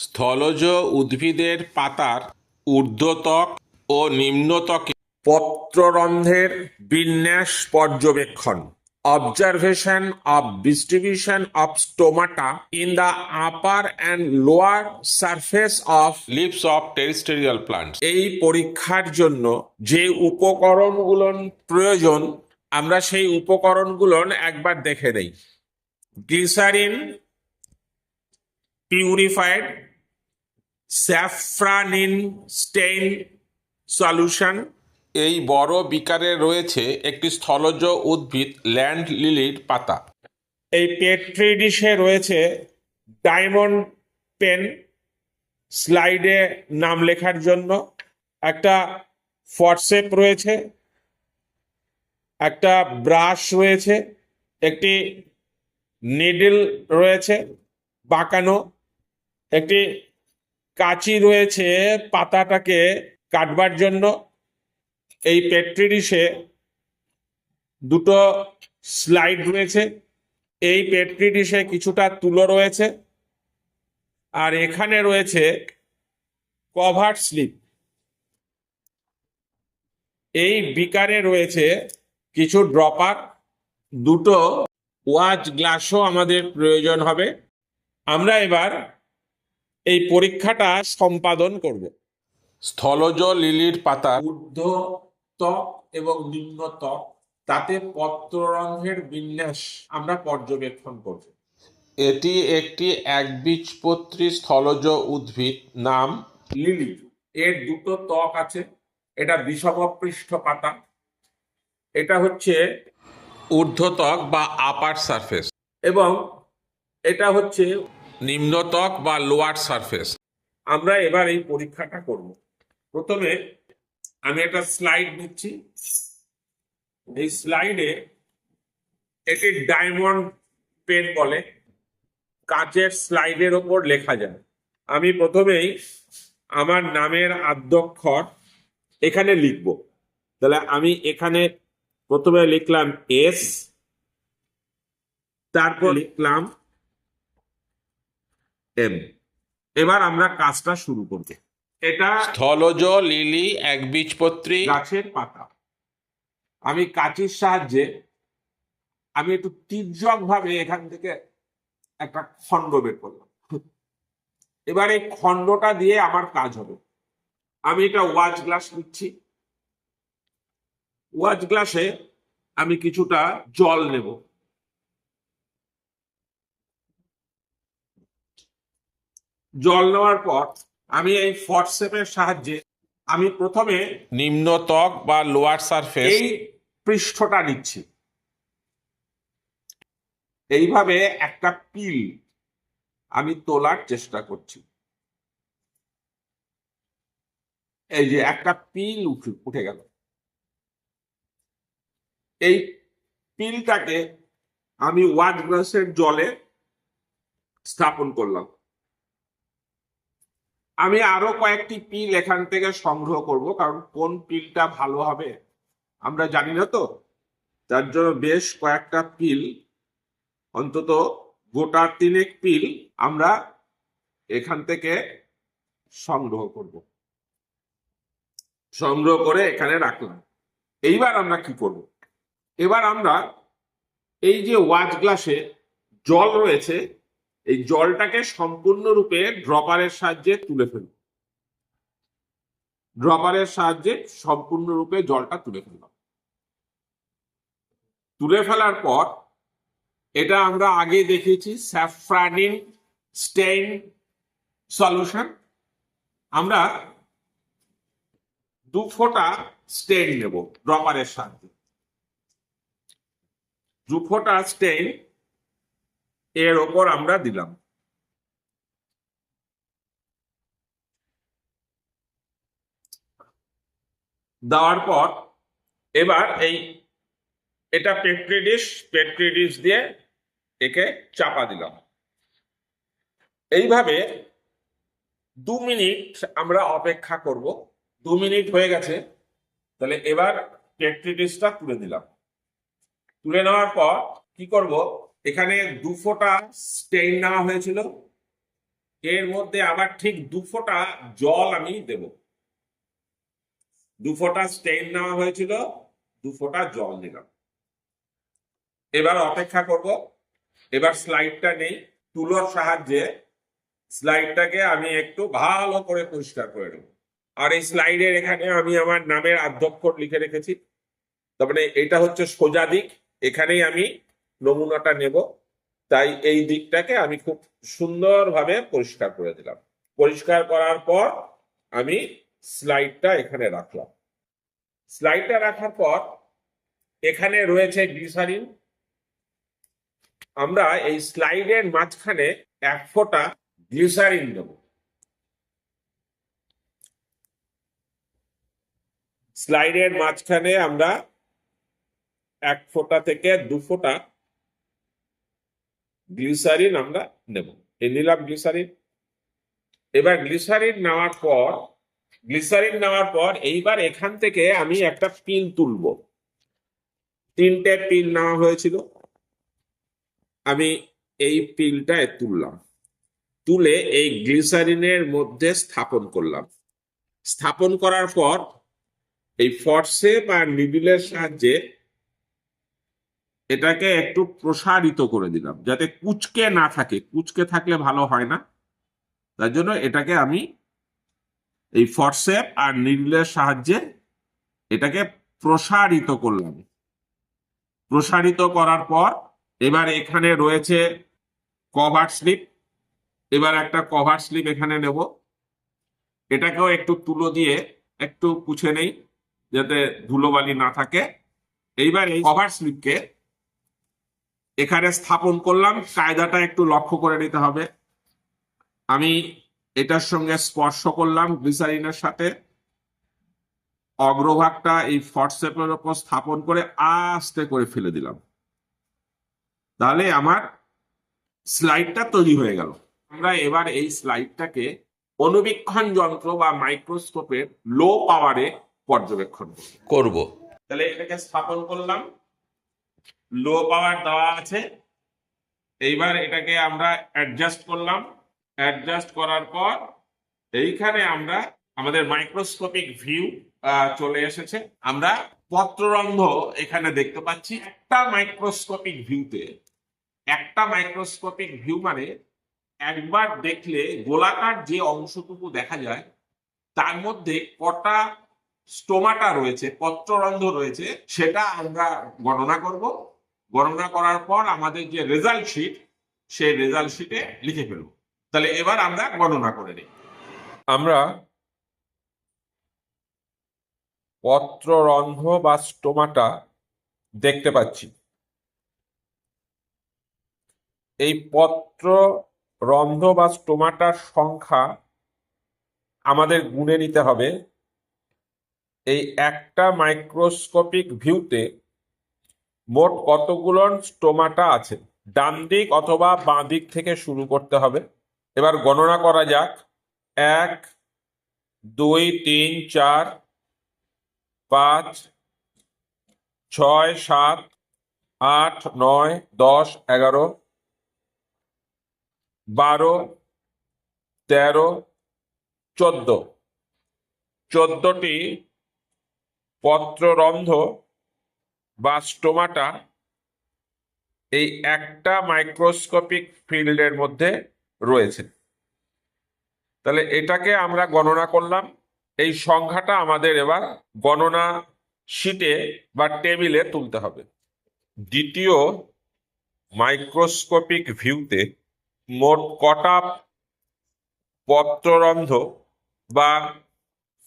স্থলজ উদ্ভিদের পাতার ঊর্ধ্বত্বক ও নিম্নত্বকে পত্ররন্ধ্রের বিন্যাস পর্যবেক্ষণ observation of distribution of stomata in the upper and lower surface of leaves of terrestrial plant এই পরীক্ষার জন্য যে উপকরণগুলো প্রয়োজন, আমরা সেই উপকরণগুলো একবার দেখে নেই। Glycerine purified safranin stain solution. এই বড় বিকারে রয়েছে একটি স্থলজ উদ্ভিদ ল্যান্ড লিলির পাতা। এই পেট্রি ডিশে রয়েছে ডায়মন্ড পেন স্লাইডে নাম লেখার জন্য। একটা ফটসেপ রয়েছে একটা ব্রাশ রয়েছে একটি নিডল রয়েছে বাঁকানো একটি কাঁচি রয়েছে পাতাটাকে কাটবার জন্য। এই পেট্রি ডিশে দুটো স্লাইড রয়েছে। এই পেট্রি ডিশে কিছুটা তুলো রয়েছে। আর এখানে রয়েছে কভার স্লিপ। এই বিকারে রয়েছে কিছু ড্রপার। দুটো ওয়াচ গ্লাসও আমাদের প্রয়োজন হবে। আমরা এবার এই পরীক্ষাটা সম্পাদন করব। স্থলজ লিলির পাতা ঊর্ধ্ব ত্বক এবং নিম্ন ত্বক তাতে পত্ররন্ধ্রের বিন্যাস আমরা পর্যবেক্ষণ করব। এটি একটি একবীজপত্রী স্থলজ উদ্ভিদ নাম? লিলি। এর দুটো ত্বক আছে এটা বিষমপৃষ্ঠ পাতা। এটা হচ্ছে ঊর্ধ্বত্বক বা আপার সারফেস। এবং এটা হচ্ছে নিম্নত্বক বা লোয়ার সারফেস আমরা এবার এই পরীক্ষাটা করব। প্রথমে আমি একটা স্লাইড নিচ্ছি এই স্লাইডে এটি ডায়মন্ড পেন বলে। কাচের স্লাইডের ওপর লেখা যায়। আমি প্রথমেই আমার নামের আদ্যক্ষর এখানে লিখব। তাহলে আমি এখানে প্রথমে লিখলাম এস তারপর লিখলাম এম এবার আমরা কাজটা শুরু করব। এটা স্থলজ লিলি একবীজপত্রী গাছের পাতা। আমি কাঁচির সাহায্যে আমি একটু তীর্যক ভাবে এখান থেকে একটা খণ্ড বের করলাম। এবার এই খণ্ডটা দিয়ে আমার কাজ হবে। আমি এটা ওয়াচ গ্লাস নিচ্ছি। ওয়াচ গ্লাসে আমি কিছুটা জল নেব। জল নেওয়ার পর আমি এই ফটসেপের সাহায্যে আমি প্রথমে নিম্ন ত্বক বা লোয়ার সারফেস এই পৃষ্ঠটা নিচ্ছি। এইভাবে একটা পিল আমি তোলার চেষ্টা করছি। এই যে একটা পিল উঠে উঠে গেল। এই পিলটাকে আমি ওয়াট গ্লাসের জলে স্থাপন করলাম। আমি আরও কয়েকটি পিল এখান থেকে সংগ্রহ করব, কারণ কোন পিলটা ভালো হবে আমরা জানি না তো। তার জন্য বেশ কয়েকটা পিল, অন্তত গোটা তিনেক পিল আমরা এখান থেকে সংগ্রহ করব। সংগ্রহ করে এখানে রাখলাম। এইবার আমরা কি করব? এবার আমরা এই যে ওয়াচ গ্লাসে জল রয়েছে এই জলটাকে সম্পূর্ণরূপে ড্রপারের সাহায্যে তুলে ফেলব ড্রপারের সাহায্যে সম্পূর্ণরূপে জলটা তুলে ফেললাম তুলে ফেলার পর এটা আমরা আগে দেখেছি স্যাফ্রানিন স্টেইন সলিউশন। আমরা দু ফোঁটা স্টেইন নেব ড্রপারের সাহায্যে। দু ফোঁটা স্টেইন এর ওপর আমরা দিলাম। দেওয়ার পর এবার এই, এটা পেট্রিডিস পেট্রিডিস দিয়ে একে চাপা দিলাম। এইভাবে দু মিনিট আমরা অপেক্ষা করব। দু মিনিট হয়ে গেছে, তাহলে এবার পেট্রিডিসটা তুলে দিলাম। তুলে নেওয়ার পর কি করব? এখানে দু ফোঁটা স্টেইন নেওয়া হয়েছিল। এর মধ্যে আবার ঠিক দু ফোঁটা জল আমি দেব। দু ফোঁটা স্টেইন নেওয়া হয়েছিল, দু ফোঁটা জল দিলাম। এবার অপেক্ষা করব। এবার স্লাইডটা নেই, তুলোর সাহায্যে স্লাইডটাকে আমি একটু ভালো করে পরিষ্কার করে নেব। আর এই স্লাইডের এখানে আমি আমার নামের আদ্যক্ষর লিখে রেখেছি। তারপরে এটা হচ্ছে সোজা দিক, এখানেই আমি নমুনাটা নেব। তাই এই দিকটাকে আমি খুব সুন্দরভাবে পরিষ্কার করে দিলাম। পরিষ্কার করার পর আমি স্লাইডটা এখানে রাখলাম। স্লাইডটা রাখার পর এখানে রয়েছে গ্লিসারিন। আমরা এই স্লাইডের মাঝখানে এক ফোঁটা গ্লিসারিন দেব। স্লাইডের মাঝখানে আমরা এক ফোঁটা থেকে দু ফোঁটা গ্লিসারিন আমরা নেব। এই নিলাম গ্লিসারিন। এবার গ্লিসারিন নেওয়ার পর, গ্লিসারিন নেওয়ার পর এইবার এখান থেকে আমি একটা পিল তুলব। তিনটে পিল নেওয়া হয়েছিল। আমি এই পিলটা তুললাম। তুলে এই গ্লিসারিনের মধ্যে স্থাপন করলাম। স্থাপন করার পর এই ফর্সেপ আর নিডিলের সাহায্যে এটাকে একটু প্রসারিত করে দিলাম, যাতে কুচকে না থাকে। কুচকে থাকলে ভালো হয় না। তার জন্য এটাকে আমি এই ফর্সেপ আর নিডলের সাহায্যে এটাকে প্রসারিত করলাম। প্রসারিত করার পর এবার এখানে রয়েছে কভার স্লিপ এবার একটা কভার স্লিপ এখানে নেব। এটাকেও একটু তুলো দিয়ে একটু পুছে নেই, যাতে ধুলোবালি না থাকে। এইবার এই কভার স্লিপকে এখানে স্থাপন করলাম কায়দাটা একটু লক্ষ্য করে নিতে হবে। আমি এটার সঙ্গে স্পর্শ করলাম গ্লিসারিনের সাথে। অগ্রভাগটা এই ফটসেপের ওপর স্থাপন করে আস্তে করে ফেলে দিলাম। তাহলে আমার স্লাইডটা তৈরি হয়ে গেল। আমরা এবার এই স্লাইডটাকে অনুবীক্ষণ যন্ত্র বা মাইক্রোস্কোপের লো পাওয়ারে পর্যবেক্ষণ করব। করব। তাহলে এটাকে স্থাপন করলাম। লো পাওয়ার দেওয়া আছে। এইবার এটাকে আমরা অ্যাডজাস্ট করলাম। অ্যাডজাস্ট করার পর এইখানে আমরা আমাদের মাইক্রোস্কোপিক ভিউ চলে এসেছে। আমরা পত্ররন্ধ এখানে দেখতে পাচ্ছি একটা মাইক্রোস্কোপিক ভিউতে একটা মাইক্রোস্কোপিক ভিউ মানে একবার দেখলে গোলাকার যে অংশটুকু দেখা যায়, তার মধ্যে কটা স্টোমাটা রয়েছে পত্ররন্ধ রয়েছে, সেটা আমরা গণনা করব। গণনা করার পর আমাদের যে রেজাল্ট শিট সেই রেজাল্ট শিটে লিখে ফেলব। তাহলে এবার আমরা গণনা করে নিই। আমরা পত্ররন্ধ্র বা স্টোমাটা দেখতে পাচ্ছি। এই পত্র রন্ধ্র বা স্টোমাটার সংখ্যা আমাদের গুণে নিতে হবে। এই একটা মাইক্রোস্কোপিক ভিউতে মোট কতগুলো স্টোমাটা আছে? ডান দিক অথবা বাঁ দিক থেকে শুরু করতে হবে। এবার গণনা করা যাক। এক, দুই, তিন, চার, পাঁচ, ছয়, সাত, আট, নয়, দশ, এগারো, বারো, তেরো, চোদ্দ। চোদ্দটি পত্ররন্ধ্র বা স্টোমাটা এই একটা মাইক্রোস্কোপিক ফিল্ডের মধ্যে রয়েছে। তাহলে এটাকে আমরা গণনা করলাম। এই সংখ্যাটা আমাদের এবার গণনা শিটে বা টেবিলে তুলতে হবে। দ্বিতীয় মাইক্রোস্কোপিক ভিউতে মোট কটা পত্ররন্ধ বা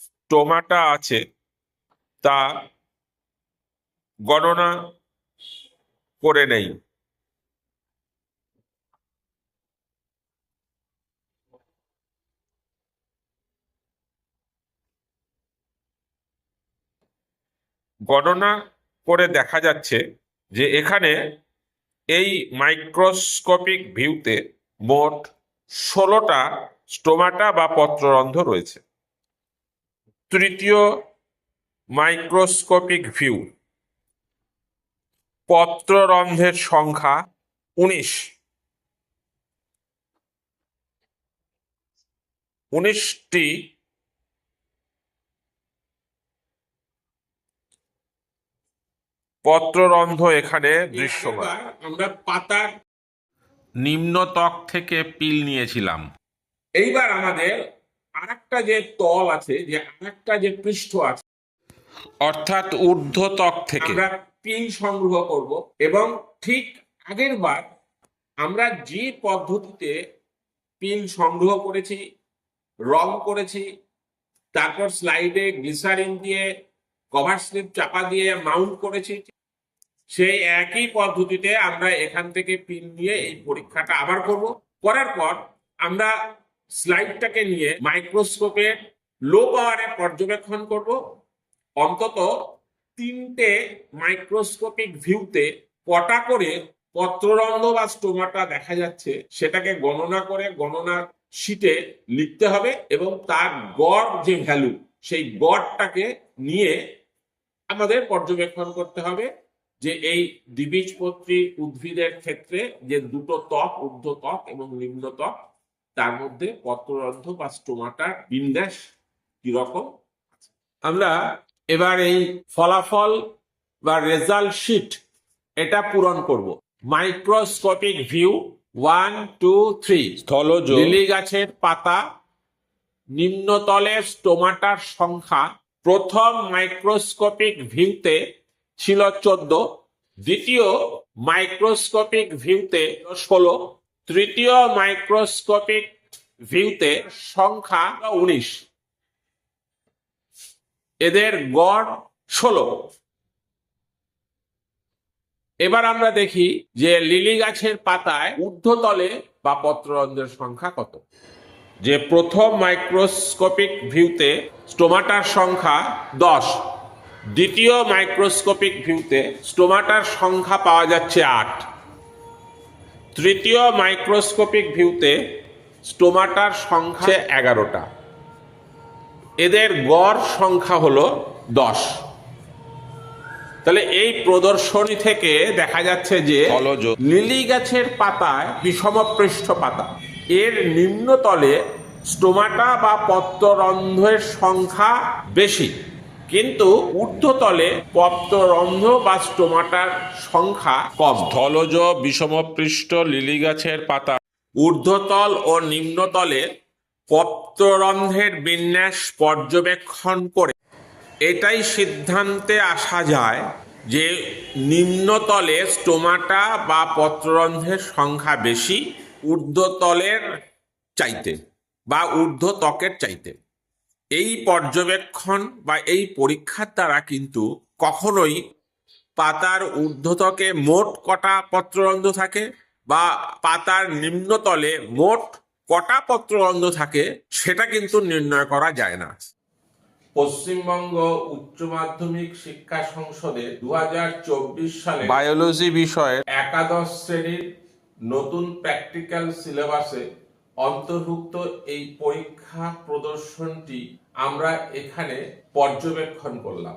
স্টোমাটা আছে তা গণনা করে নেই। গণনা করে দেখা যাচ্ছে যে এখানে এই মাইক্রোস্কোপিক ভিউতে মোট ষোলোটা স্টোমাটা বা পত্ররন্ধ্র রয়েছে। তৃতীয় মাইক্রোস্কোপিক ভিউ পত্ররন্ধ্রের সংখ্যা উনিশ। উনিশটি পত্ররন্ধ্র এখানে দৃশ্যমান। আমরা পাতার নিম্ন ত্বক থেকে পিল নিয়েছিলাম। এইবার আমাদের আরেকটা যে তল আছে যে আরেকটা যে পৃষ্ঠ আছে অর্থাৎ ঊর্ধ্ব ত্বক থেকে। আমরা পিল সংগ্রহ করব এবং ঠিক আগের বার আমরা যে পদ্ধতিতে পিন সংগ্রহ করেছি, রং করেছি, তারপর স্লাইডে গ্লিসারিন দিয়ে, কভার স্লিপ চাপা দিয়ে মাউন্ট করেছি, সেই একই পদ্ধতিতে আমরা এখান থেকে পিন নিয়ে এই পরীক্ষাটা আবার করব। করার পর আমরা স্লাইডটাকে নিয়ে মাইক্রোস্কোপে লো পাওয়ারে পর্যবেক্ষণ করব। অন্তত তিনটে মাইক্রোস্কোপিক ভিউতে কটা করে পত্ররন্ধ্র বা স্টোমাটা দেখা যাচ্ছে সেটাকে গণনা করে গণনার শিটে লিখতে হবে এবং তার গড় যে ভ্যালু সেই গড়টাকে নিয়ে আমাদের পর্যবেক্ষণ করতে হবে যে এই দ্বিবীজপত্রী উদ্ভিদের ক্ষেত্রে যে দুটো ত্বক, ঊর্ধ্ব ত্বক এবং নিম্ন ত্বক, তার মধ্যে পত্ররন্ধ্র বা স্টোমাটার বিন্যাস কীরকম? আমরা এবার এই ফলাফল বা রেজাল্ট শিট এটা পূরণ করব। Microscopic view one two three স্থলজ lily গাছের পাতা নিম্নতলে স্টোমাটার সংখ্যা। প্রথম মাইক্রোস্কোপিক ভিউতে ছিল চোদ্দ। দ্বিতীয় মাইক্রোস্কোপিক ভিউতে ষোলো। তৃতীয় মাইক্রোস্কোপিক ভিউতে সংখ্যা উনিশ। এদের গড় ষোলো। এবার আমরা দেখি যে লিলি গাছের পাতায় ঊর্ধ্বতলে বা পত্ররন্ধ্রের সংখ্যা কত। যে প্রথম মাইক্রোস্কোপিক ভিউতে স্টোমাটার সংখ্যা দশ, দ্বিতীয় মাইক্রোস্কোপিক ভিউতে স্টোমাটার সংখ্যা পাওয়া যাচ্ছে আট, তৃতীয় মাইক্রোস্কোপিক ভিউতে স্টোমাটার সংখ্যা এগারোটা। এদের গড় সংখ্যা হলো দশ। তাহলে এই প্রদর্শনী থেকে দেখা যাচ্ছে যে লিলি গাছের পাতায় বিষমপৃষ্ঠ পাতা। এর নিম্নতলে স্টোমাটা বা পত্ররন্ধ্রের সংখ্যা বেশি। কিন্তু ঊর্ধ্বতলে পত্ররন্ধ্র বা স্টোমাটার সংখ্যা কম। স্থলজ বিষমপৃষ্ঠ লিলি গাছের পাতা। ঊর্ধ্বতল ও নিম্নতলে পত্ররন্ধ্রের বিন্যাস পর্যবেক্ষণ করে। এটাই সিদ্ধান্তে আসা যায় যে নিম্নতলে স্টোমাটা বা পত্ররন্ধ্রের সংখ্যা বেশি, ঊর্ধ্বতলের চাইতে বা ঊর্ধ্ব ত্বকের চাইতে। এই পর্যবেক্ষণ বা এই পরীক্ষার দ্বারা কিন্তু কখনোই পাতার ঊর্ধ্বত্বকে মোট কটা পত্ররন্ধ্র থাকে বা পাতার নিম্নতলে মোট কটা পত্ররন্ধ্র থাকে সেটা কিন্তু নির্ণয় করা যায় না। পশ্চিমবঙ্গ উচ্চ মাধ্যমিক শিক্ষা সংসদে দু হাজার চব্বিশ সালে বায়োলজি বিষয়ে একাদশ শ্রেণির নতুন প্র্যাকটিক্যাল সিলেবাসে অন্তর্ভুক্ত এই পরীক্ষা প্রদর্শনটি আমরা এখানে পর্যবেক্ষণ করলাম।